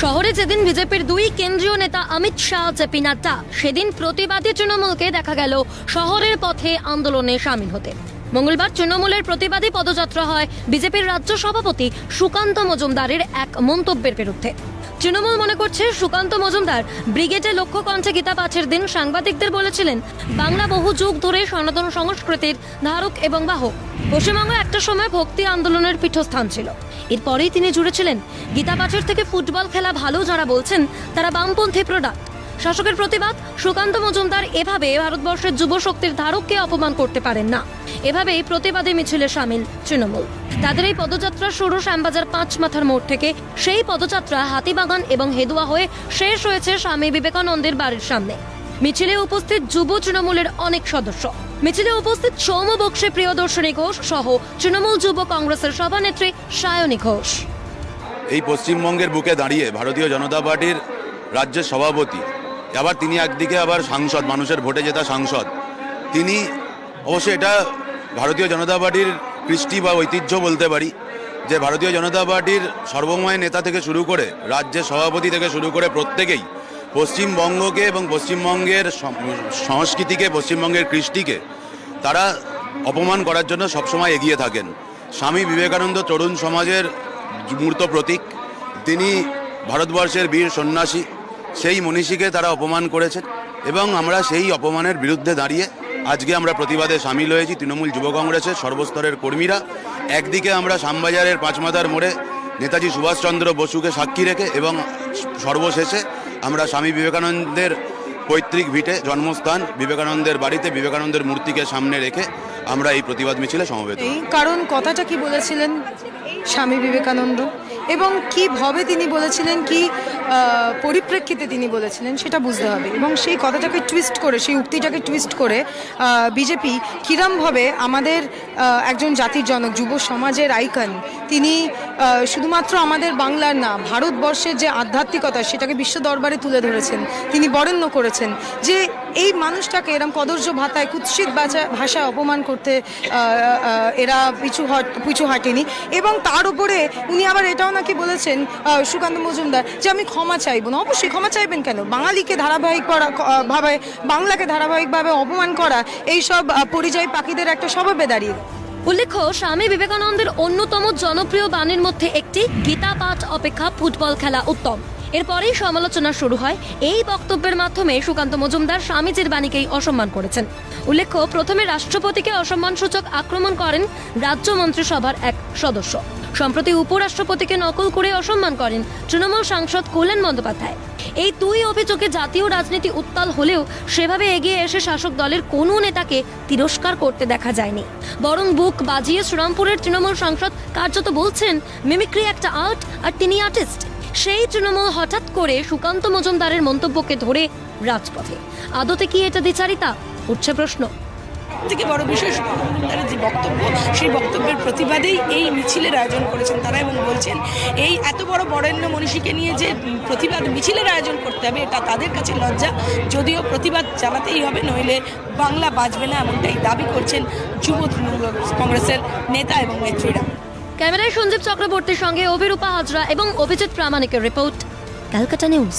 শহরে যেদিন বিজেপির দুই কেন্দ্রীয় নেতা অমিত শাহ, জেপি নাড্ডা, সেদিন প্রতিবাদী তৃণমূলকে দেখা গেল শহরের পথে আন্দোলনে সামিল হতে। মঙ্গলবার তৃণমূলের প্রতিবাদী পদযাত্রা হয় বিজেপির রাজ্য সভাপতি সুকান্ত মজুমদারের এক মন্তব্যের বিরুদ্ধে। তৃণমূল মনে করছে সুকান্ত মজুমদার ব্রিগেডে লক্ষ্য কণ্ঠে গীতা পাঠের দিন সাংবাদিকদের বলেছিলেন, বাংলা বহু যুগ ধরে সনাতন সংস্কৃতির ধারক এবং বাহক। পশ্চিমবঙ্গ একটা সময় ভক্তি আন্দোলনের পীঠস্থান ছিল। এরপরেই তিনি জুড়েছিলেন, গীতা পাঠের থেকে ফুটবল খেলা ভালো যারা বলছেন, তারা বামপন্থী প্রোডাক্ট শাসকের প্রতিবাদ, সুকান্ত মজুমদার এভাবে ভারতবর্ষের যুব শক্তির ধারককে অপমান করতে পারেন না। এভাবেই প্রতিবাদী মিছিলে সামিল তৃণমূল। তাদের এই পদযাত্রা শুরু শ্যামবাজার পাঁচ মাথার মোড় থেকে। সেই পদযাত্রা হাতিবাগান এবং হেদুয়া হয়ে শেষ হয়েছে স্বামী বিবেকানন্দের বাড়ির সামনে। মিছিলে উপস্থিত যুব তৃণমূলের অনেক সদস্য। মিছিলে উপস্থিত সৌম বক্সে প্রিয়দর্শনী ঘোষ সহ তৃণমূল যুব কংগ্রেসের সভানেত্রী সায়নী ঘোষ। এই পশ্চিমবঙ্গের বুকে দাঁড়িয়ে ভারতীয় জনতা পার্টির রাজ্যের সভাপতি, আবার তিনি একদিকে আবার সাংসদ, মানুষের ভোটে জেতা সাংসদ, তিনি অবশ্যই এটা ভারতীয় জনতা পার্টির কৃষ্টি বা ঐতিহ্য বলতে পারি, যে ভারতীয় জনতা পার্টির সর্বময় নেতা থেকে শুরু করে রাজ্যের সভাপতি থেকে শুরু করে প্রত্যেকেই পশ্চিমবঙ্গকে এবং পশ্চিমবঙ্গের সংস্কৃতিকে, পশ্চিমবঙ্গের কৃষ্টিকে তারা অপমান করার জন্য সবসময় এগিয়ে থাকেন। স্বামী বিবেকানন্দ তরুণ সমাজের মূর্ত প্রতীক, তিনি ভারতবর্ষের বীর সন্ন্যাসী, সেই মনীষীকে তারা অপমান করেছেন এবং আমরা সেই অপমানের বিরুদ্ধে দাঁড়িয়ে আজকে আমরা প্রতিবাদে সামিল হয়েছি। তৃণমূল যুব কংগ্রেসের সর্বস্তরের কর্মীরা। একদিকে আমরা শ্যামবাজারের পাঁচমাথার মোড়ে নেতাজি সুভাষচন্দ্র বসুকে সাক্ষী রেখে এবং সর্বশেষে আমরা স্বামী বিবেকানন্দের পৈতৃক ভিটে জন্মস্থান, বিবেকানন্দের বাড়িতে বিবেকানন্দের মূর্তিকে সামনে রেখে আমরা এই প্রতিবাদ মিছিলে সমবেত কারণ কথাটা কি বলেছিলেন স্বামী বিবেকানন্দ? এবং কীভাবে তিনি বলেছিলেন কি পরিপ্রেক্ষিতে তিনি বলেছিলেন, সেটা বুঝতে হবে। এবং সেই কথাটাকে টুইস্ট করে, সেই উক্তিটাকে টুইস্ট করে বিজেপি কিরমভাবে আমাদের একজন জাতির জনক, যুব সমাজের আইকন তিনি শুধুমাত্র আমাদের বাংলার না, ভারতবর্ষের যে আধ্যাত্মিকতা, সেটাকে বিশ্ব দরবারে তুলে ধরেছেন। তিনি বরেণ্য করেছেন যে এই মানুষটাকে এরম কদর্য ভাতায়, কুৎসিত ভাষা- ভাষায় অপমান করতে এরা পিছু হট, পিছু হাঁটেনি। এবং তার উপরে উনি আবার এটাও নাকি বলেছেন সুকান্ত মজুমদার, যে আমি ক্ষমা চাইব না। অবশ্যই ক্ষমা চাইবেন কেন? বাঙালিকে ধারাবাহিক করা ভাবে, বাংলাকে ধারাবাহিকভাবে অপমান করা, এইসব পরিযায়ী পাখিদের একটা স্বভাবে দাঁড়িয়ে। উল্লেখ্য, স্বামী বিবেকানন্দের অন্যতম জনপ্রিয় বাণীর মধ্যে একটি গীতা পাঠ অপেক্ষা ফুটবল খেলা উত্তম। এরপরেই সমালোচনা শুরু হয়। এই বক্তব্যের মাধ্যমে সুকান্ত মজুমদার স্বামীজির বাণীকেই অসম্মান করেছেন। উল্লেখ্য, প্রথমে রাষ্ট্রপতিকে অসম্মানসূচক আক্রমণ করেন রাজ্য মন্ত্রিসভার এক সদস্য। সম্প্রতি উপরাষ্ট্রপতিকে নকল করে অসম্মান করেন তৃণমূল সাংসদ কল্যাণ বন্দ্যোপাধ্যায়। এই দুই অভিযোগে জাতীয় রাজনীতি উত্তাল হলেও সেভাবে এগিয়ে এসে শাসক দলের কোনো নেতাকে তিরস্কার করতে দেখা যায়নি। বরং বুক বাজিয়ে শ্রীরামপুরের তৃণমূল সাংসদ কার্যত বলছেন, মিমিক্রি একটা আর্ট আর তিনি আর্টিস্ট। সেই তৃণমূল হঠাৎ করে সুকান্ত মজুমদারের মন্তব্যকে ধরে রাজপথে। আদতে কি এটা দ্বিচারিতা? উঠছে প্রশ্ন। থেকে বড় বিষয় সুকান্ত যে বক্তব্য, সেই বক্তব্যের প্রতিবাদেই এই মিছিলের আয়োজন করেছেন তারা এবং বলছেন, এই এত বড় বরেণ্য মনীষীকে নিয়ে যে প্রতিবাদ মিছিলের আয়োজন করতে হবে, এটা তাদের কাছে লজ্জা। যদিও প্রতিবাদ জানাতেই হবে, নইলে বাংলা বাঁচবে না, এমনটাই দাবি করছেন যুব তৃণমূল কংগ্রেসের নেতা এবং নেত্রীরা। ক্যামেরায় সঞ্জীব চক্রবর্তীর সঙ্গে অভিরূপা হাজরা এবং অভিজিৎ প্রামাণিকের রিপোর্ট, ক্যালকাটা নিউজ।